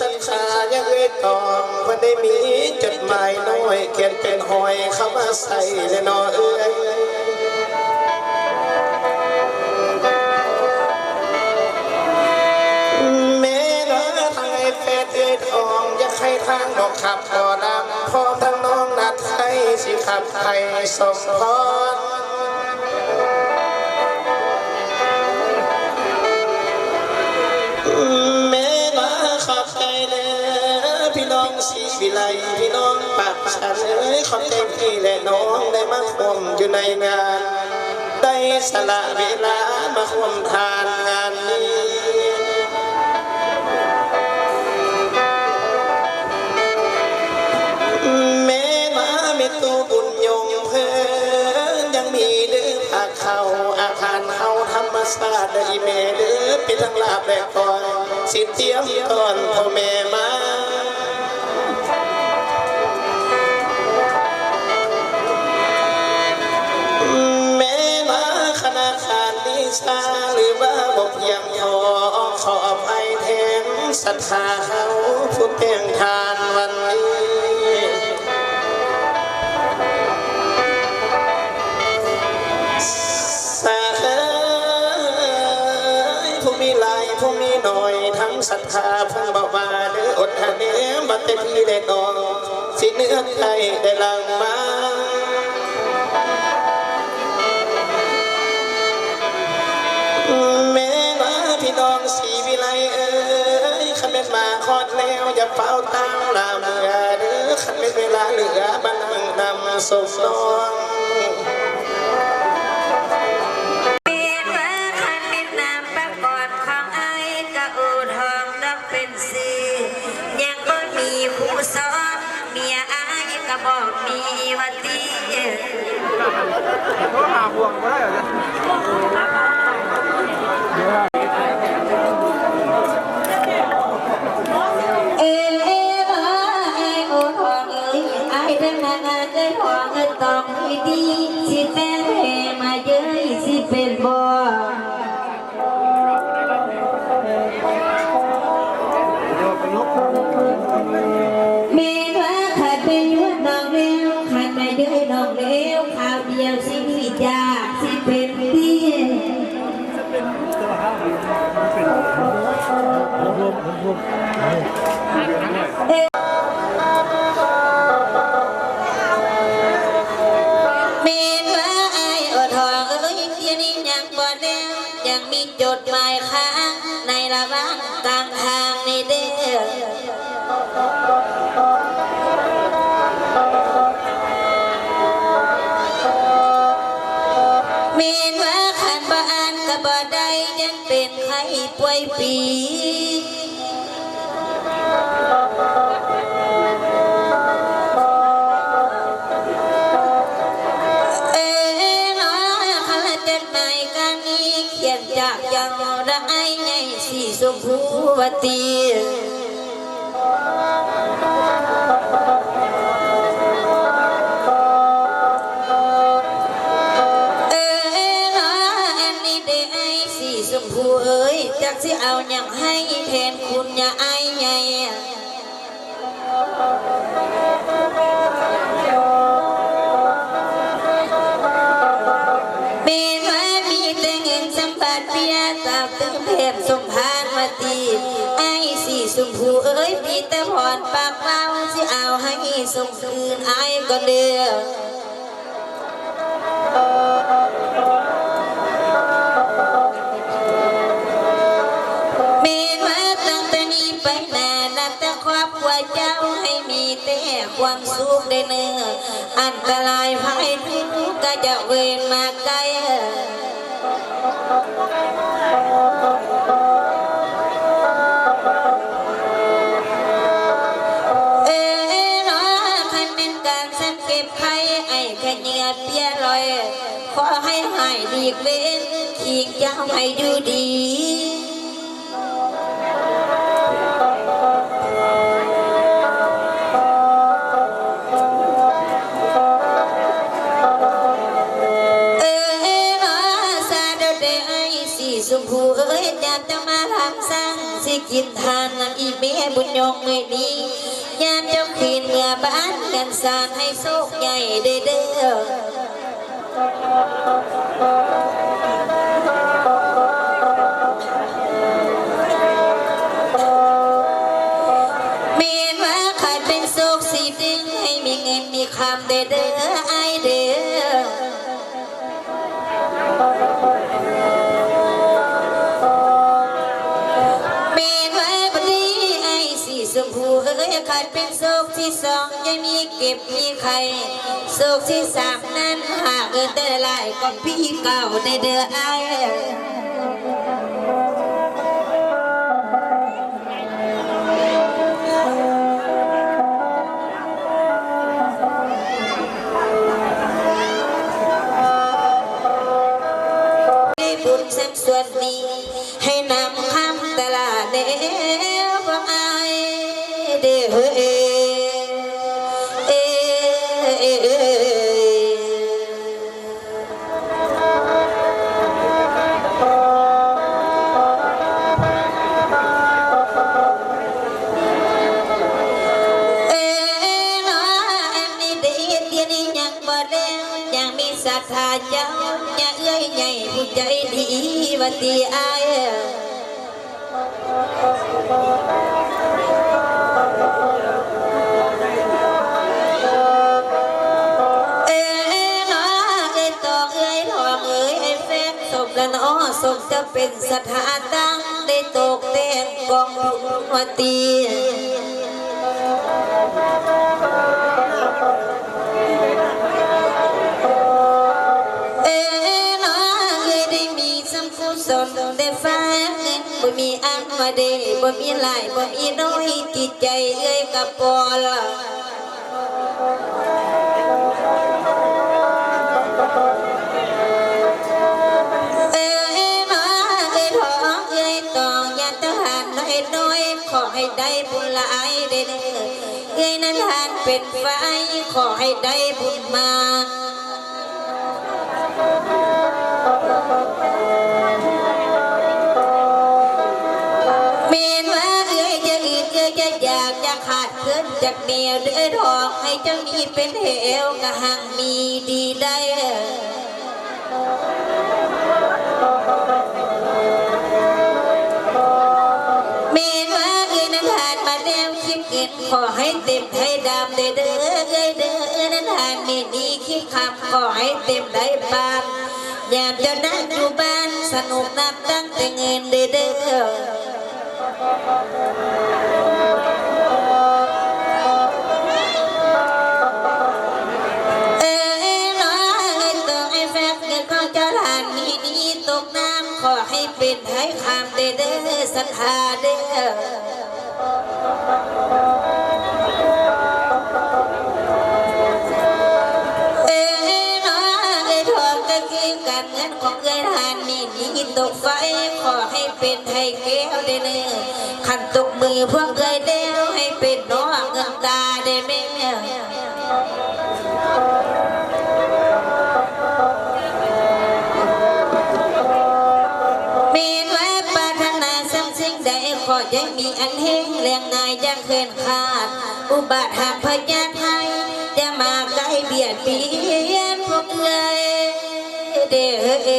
ศรัทธายังเอ้ยตองเพิ่นได้มีจดหมายน้อยเขียนเป็นหอยเข้ามาใส่ในนอเอ้ยแม่นอยทางไอ้เป็ดเอ้ยทองอยากให้ทางดอกขับบ่อดำพร้อมทั้งน้องนัดไทยสิขับไทยสมพร ไลพี่น้องปากฉันเอ้ยขอบใจพี่และน้องได้มาควมอยู่ในงาน ได้สละเวลามาควมทานงานนี้แม่มาเม็ตูบุญยงเพิ่นยังมีเดือผักเขาอาคารเขาธรรมศาสตร์ได้แม่เดือเป็นทั้งลาบและก่อนสิเตรียมก่อนพ่อแม่มา ศรัทธาเขาผู้เพียงทานวันนี้ สาธุผู้มีหลายผู้มีหน่อย ทั้งศรัทธาผู้เบาบาหรืออดทนเนมบัดเต็มที่ได้นองสิเนื้อใจได้ลังมา เฝ้าตั้งลาเมื่อเด้อขันเป็นเวลาเหลือบันนังนำส่งน้องเป็นว่าคันเป็นนามประกอบองไอ้กะอูทองดอกเป็นสียังบ่มีผู้อนเมียไอ้ก็บอกมีวันดีก็หาห่วงก็ได้เหรอ เองให้ดีสิแต่งให้ม เป็นไข้ป่วยปี เอ๋น้อยขลาดจดหมายกันนี้เขียนจากยังได้ไงสีสุภุวตี เอาอย่างให้แทนคุณอย่าไอ้ไงเมนว่ามีแต่เงินสัมผัสเปียตาบตึงเพบสมพานมาตีไอ้สีสมพูเอ้ยปีแต่พรปากเป้าสิเอาให้ส่งคืนไอ้ก็เดือ ความสุขได้เนื้ออันตรายภายทุกก็จะเวนมาไกลเอ๋น้อคันเป็นการสังเก็บไข่ไอ้แค่เหงื่อเปียลอยขอให้หายดีเว้นขีกเจ้าให้ดูดี กินทานนำอีเมบุญยงเมื่อนี้ยามเจ้าคืนเมื่อบ้านกันสานให้โชคใหญ่เด้อ ขายเป็นโศกที่สองยังมีเก็บมีใครโศกที่สามนั้นหากเออแต่ลายก็พี่เก่าในเด้อไอ ว่าตีอายเอ้น้อเอ้ยตอเอ้ยทอเอ้ยแฟนศพละน้อศพจะเป็นสถานตั้งได้ตกแต่งกองบุญวัตี มีอันว่าเด้บ่มีไหลบ่มีน้อยจิตใจเอ้ยกับปอลเอ้ยมาเอ้ยทองเอ้ยตองยันทหารน้อยน้อยขอให้ได้บุญหลายเด้อเอ้ยนั้นทานเป็นไฟขอให้ได้บุญมา เดียเด้อทองให้เจ้ามีเป็นเหวกะหังมีดีได้เมนว่าเอ้นั้นทานมาแล้วคิดเกินขอให้เต็มให้ดำเด้อเด้อเอ้เด้อนั้นทานมีดีคิดคำขอให้เต็มได้บานยามจะนั่งอยู่บ้านสนุกนับตั้งแต่เงินเด้อ ให้เป็นให้คำเด้อเด้อศรัทธาเด้อเอ้ยน้อยเอ้ทองก็คือการเงินของเอ้ยทานมีนี้ตกไฟขอให้เป็นให้แก้วเด้อด้อขันตกมือพวกเอ้ยเด้วให้เป็นน้องเงินตาเด้แม่มี อันเฮงเรียงนายจะเกินขาด อุบัติหากพญาไทยจะมาใกล้เบียดเบียนพวกเลยเด้อเอ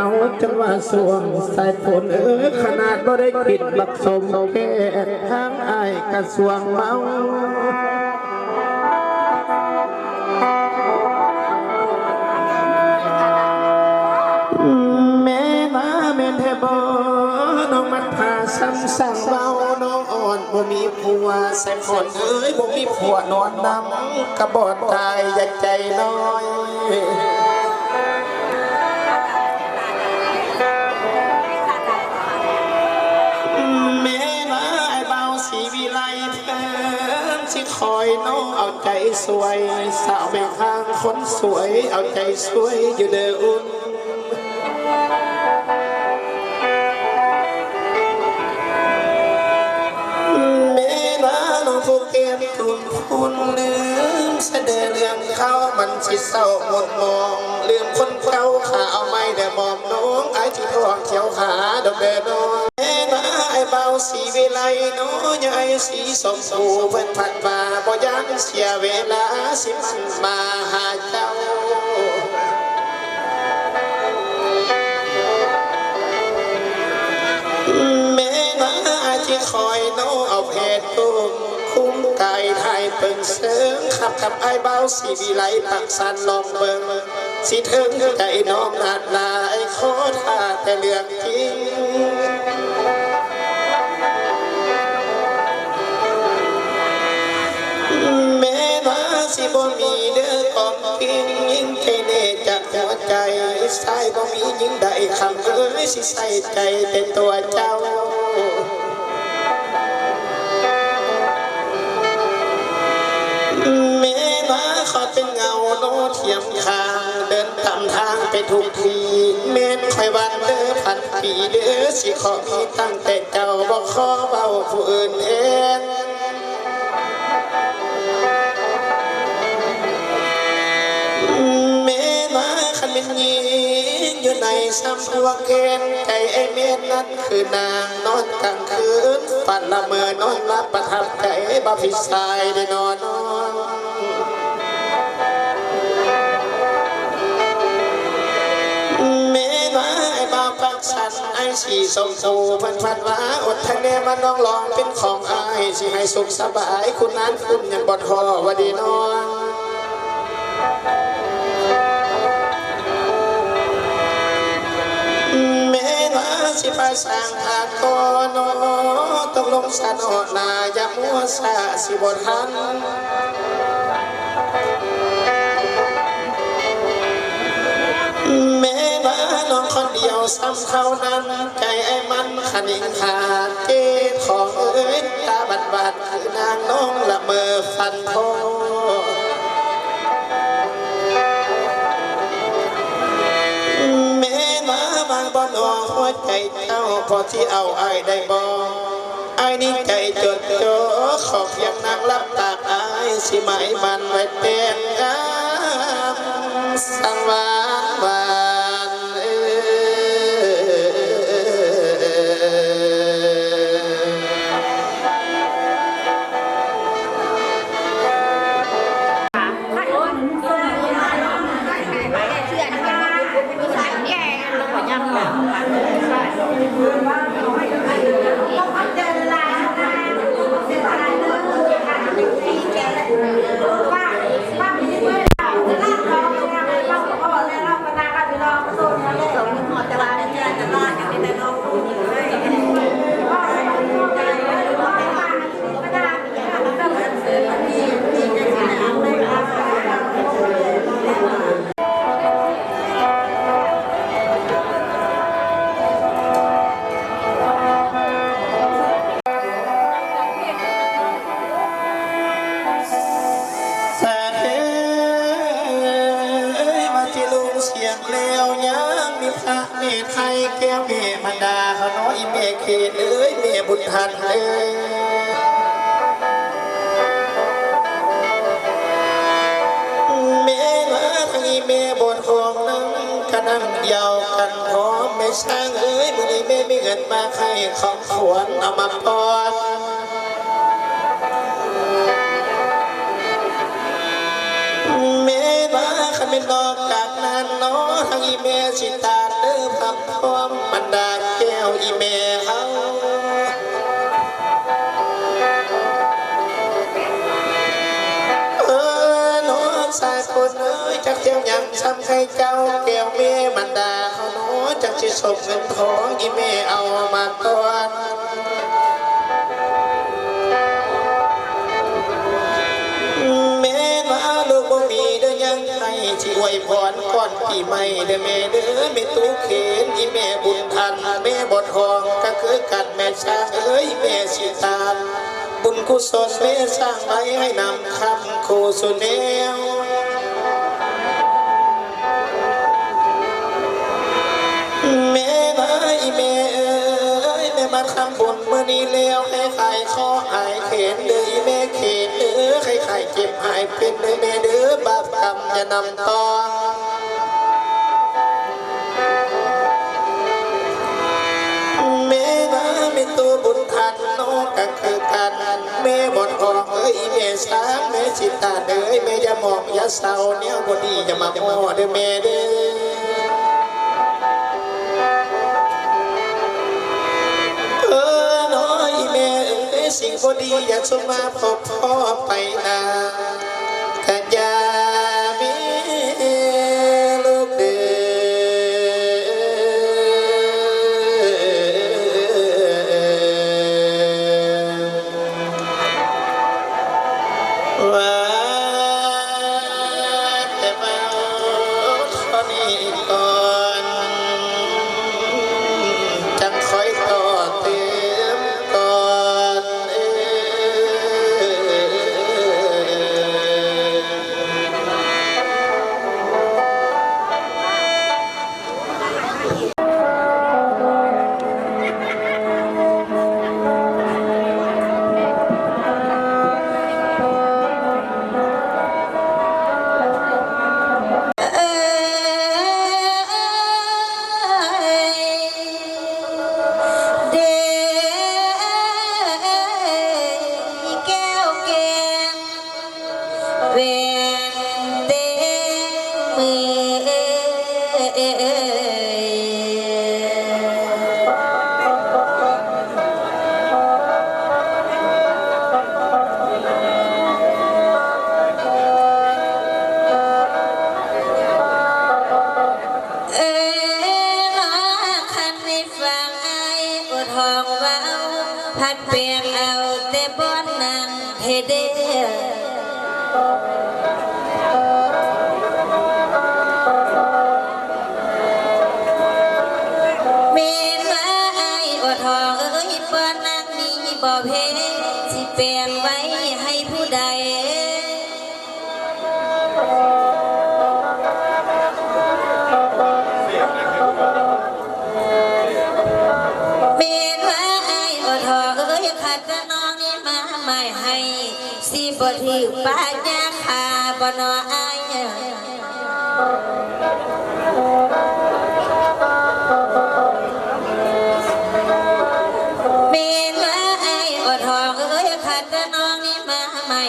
เมาจนว่าสวงสายฝนเออขนาดบ่ได้กินบักสมแก่ทางอายกระสวงเมาแม่มาแม่นแทบน้องมันพาซ้ำสั่งเบาน้องอ่อนบ่มีผัวใส่ฝนเอ้ยบ่มีผัวนอนนำกระบอดตายอย่าใจน้อย คอยน้องเอาใจสวย สาวแม่ข้างคนสวย เอาใจสวยอยู่เด้ออุ่นแม่นาน้องผู้เก็บทุนคุณลืมแสดงเรื่องเขามันสิเศร้าหมดมอง ลืมคนเก่าขาเอาไม่ได้มอมน้องไอ้ที่ทองเขียวขาดอกเดน้องแม่น เบาสีเวิไลน้องใหญ่สีสมสูเพิ่นผัดมาบ่ยันเสียเวลาสิมันมาหาเจ้าแม่มาที่คอยโนเอาเพชรตุ้มคุ้มกายไทยเปิงเสิงขับกับไอ้เบาสีวิไลปักสันลองเบิงสิถึงใจน้องนาดลายขอท่าแต่เรื่องจริง สิบ่มีเด้อกองกินยิ่งใจเนจากหัวใจสายบ่มียิ่งใดคำเอ้ยสิใส่ใจเป็นตัวเจ้าแม่มาขอเป็นเงาโนเทียมคางเดินตามทางไปทุกทีเม่นคอยวันเด้อพันปีเด้อสิขอมีตั้งแต่เจ้าบ่ขอเบาผู้อื่นเอง ช้ำหัวเกณฑ์ใจไอ้เมียนั้นคือนางนอนกลางคืนฝันละเมอนอนรับประทับใจบ่พิสายได้นอนนอนแม่มาไอ้บ่าวปักสันไอ้สีสมสูพันพันว่าอดทะเนมาน้องลองเป็นของอายสิให้สุขสบายคุณนั้นคุณยังบอดคอว่าดีนอน สิไปสร้างอาโกโนตกลงสนอนายามัวสาสิบทันแม่มาน้องคนเดียวซ้ำเขานั้นใจไอ้มันขนิงขาดเจของเอ้ยตาบัดบัดคือนางน้องละเมอฟันโทแใจเจ้าพอที่เอาไอ้ได้บอไอ้นี่ใจจดจ่อขอเพียงนางรับตากไอ้สิไหมมันไว้เป็นกันสังวานวา นนั่งเดียวกันพร้อมไม่ช่างเอ้ยมือนี้แม่มีเงินมาให้ของขวัญเอามาปอนแม่มาขันเป็นดอกกากนั้นน้อทั้งอีแม่สิตา เจ้าหยังซ้ำใครเจ้าแก้วเมบรรดาเขาน้จักสิสมเงินทองอีเมเอามาตอนแม่มาลูกบ่มีเด้อยังไงที่อวยพรก่อนปีใหม่เด้อแม่เด้อแม่ตู้เขนอีแม่บุญทันแม่บดทองก็คือกันแม่ช้างเอ้ยแม่สิตานบุญกุศลแม่สร้างไว้ให้นำคำโคสุแนว แม่มาอีแม่เอ้ยแม่มาทำบุญเมื้อนี้แล้วให้ขายคอหายเข็นเด้ออีแม่เข็นเด้อใครใครเจ็บหายเป็นเด้อแม่เด้อบาปกรรมอย่านำต่อแม่มาเป็นตัวบุญทันน้องก็คือกันแม่บดออกเอ้ยแม่สามแม่สิตาเด้ยแม่อย่ามองย่าเศร้าเนี่ยบดีจะมาพ่อเด้อแม่เด้อ บดีอยากสมมาพบพ่อไปนาน นั่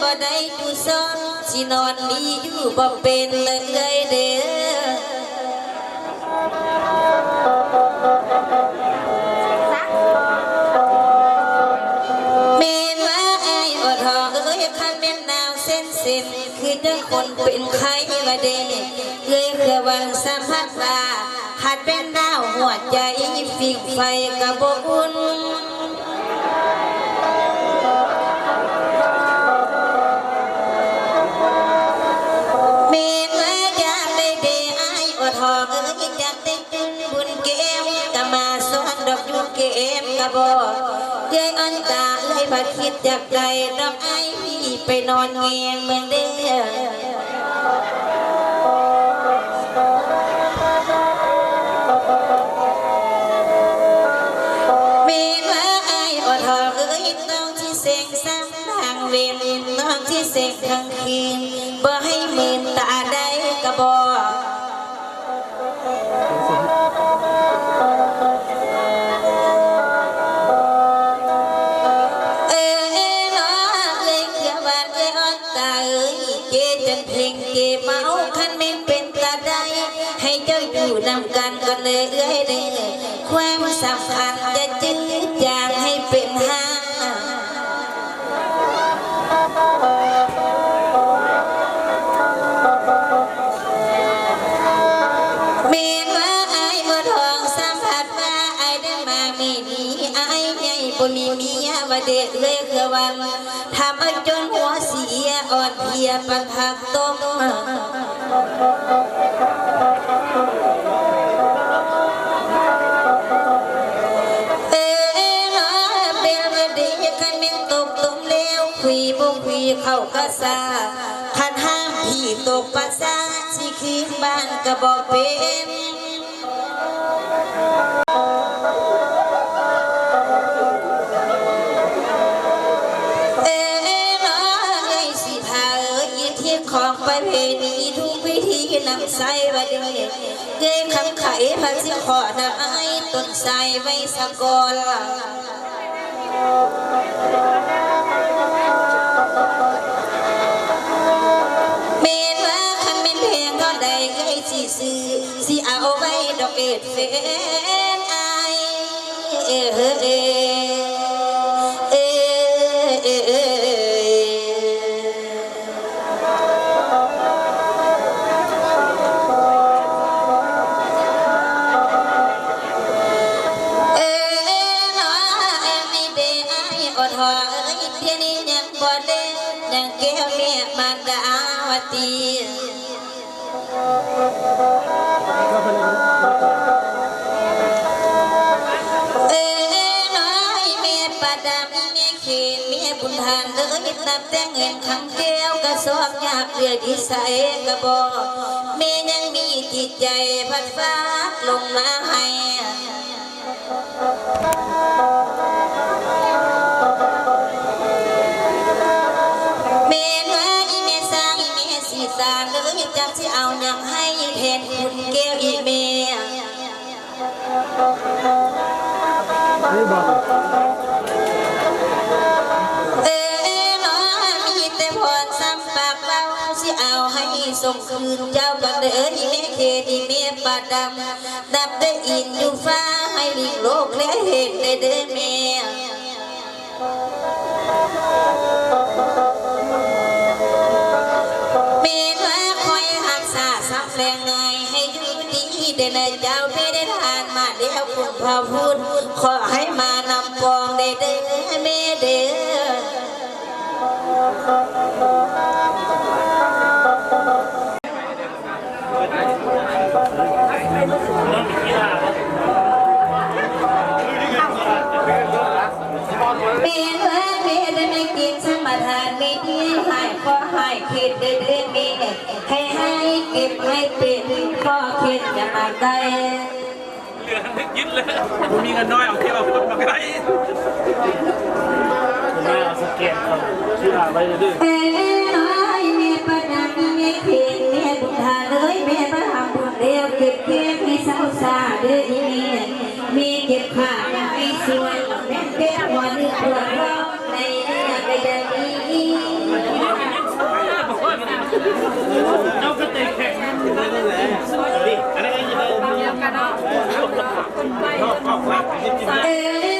บ่ได้ดูซ้อนสินอนดีอยู่บ่เป็นเลยเด้อเมนว่าไอ้อดหอเอ้ยคันแม่นดาวเส้นเส้นคือจังคนเป็นไข้ว่าเด้เอ้ยคือวันสัมผัสว่าขาดเป็นดาวาวหัวใจฟิกไฟกระบอกอุ่น เกมกระบอกเย้อันตาเลยพัดคิดอยากได้อกไอายพี่ไปนอนเงียงเมืองเด้อเมนว่าไอายอดหอเอ้ยต้องที่เสียงซ้ำทางเวียนต้องที่เสียงทั้งคืน เลยเอ้ยเด้อความสำคัญจะจืดจางให้เป็นห้าเมนว่าไอ้บัวทองสัมผัสว่าไอ้ได้มามีนี้ไอ้ใหญ่บ่มีเมียว่าเด็กเลยคือวันทำเอาจนหัวเสียอ่อนเพลียปันทักต้ม บ่คุยเข้ากะซาคันห้ามพี่ตกปัสสาสิคืนบ้านก็บ่เป็นเอ้ยน้อเอ้ยสิพาเอ้ยเที่ยงของประเพณีทุกวิธีนำใส่ไว้เด้เกยคำไขพระสิขอได้ต้นใส่ไว้สะกอน ได้เคยสิซื้อสิเอาไว้ดอกเกดเฟนไอาย น้อเอ็มนี่เดไออดหอเอ้ยเที่ยนี้ยังบ่ได้ยังแก้วเมียมารดาวตีเอ้ยน้อยเมียประดำเมียเขนเมียบุญทานเอ้ยนับแต่เงินคำแก้วกระสอบยากเรือดีใสกระบอกเมยยังมีจิตใจพัดฟ้าลงมาให้ ร้างจักสิเอาหยังให้เห็นคุณแก้วอีเมนี่บอกเอ้น้อมีแต่พรซ้ำปากเบาสิเอาให้ส่งคืนเจ้าบังเด้ออีเมเคดีเมียปาดำดับได้อินอยู่ฟ้าให้ลิงโลกและเห็นได้เด้อแม่เเดินเจ้าไม่ได้ทานมาเดียวคุณพ่อพูดขอให้มานำปองได้เด้อเมเด้อเมนว่าเมได้ไม่กินสมทานไม่ดีให้ก็ให้ คิดเด้อเด้อเมให้ให้เก็บให้เป็นข้อคิดอย่ามาไกลเหลือนึกยึดเลยผมมีเงินน้อยเอาเที่ยวเอาคนมาไกลแม่เอาสเก็ตเอาชื่ออะไรดื้อเอ้ยน้อยแม่ประดับแม่เพียงแม่บุญทาเลยแม่ประทำบุญเดียวเก็บเก็บให้สาวสาเด้ออีแม่มีเก็บผ้าให้สวยแม่เก็บหัวเนื้อปวดร้อน เจ้ากระเตะแข็งอะไรกันยังไงชอบออกรักจริงเอ้ยน้อย